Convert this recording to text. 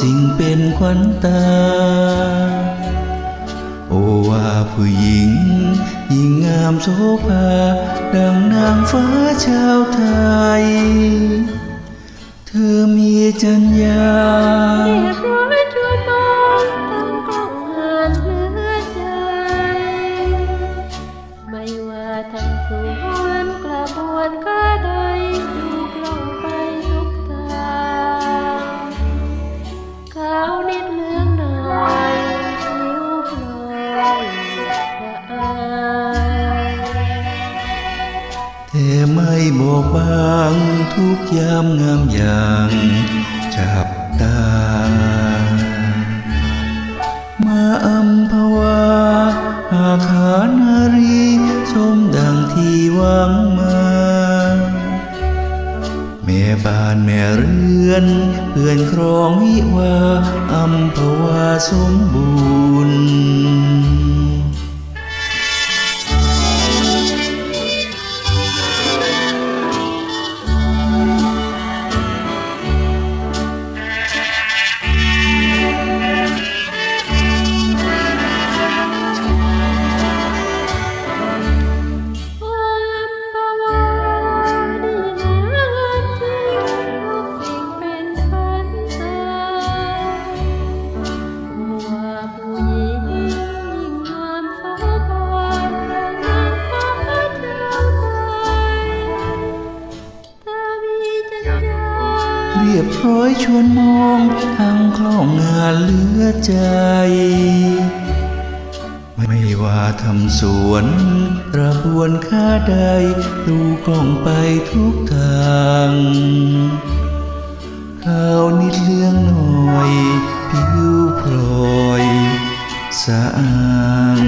สิ่งเป็นขวัญตา โอว่าผู้หญิงยิ่งงามโสภาดังนางฟ้าชาวไทย เธอมีจัญญาเรียบร้อยชั่วโมงตั้งกล้องงานเหลือใจไม่ว่าทำสวนกระบวนก็ แต่ไม่บอกบางทุกยามงามอย่างจับตา มาอัมพวาอาขานารีสมดังที่หวังมา แม่บ้านแม่เรือนเพื่อนครองวิวาอัมพวาสมบูร เรียบร้อยชวนมองทั้งคล่องงานเหลือใจ ไม่ว่าทำสวนกระบวนค่าใด ดูกล้องไปทุกทางข้าวนิดเลืองหน่อย ผิวพลอยสะอาง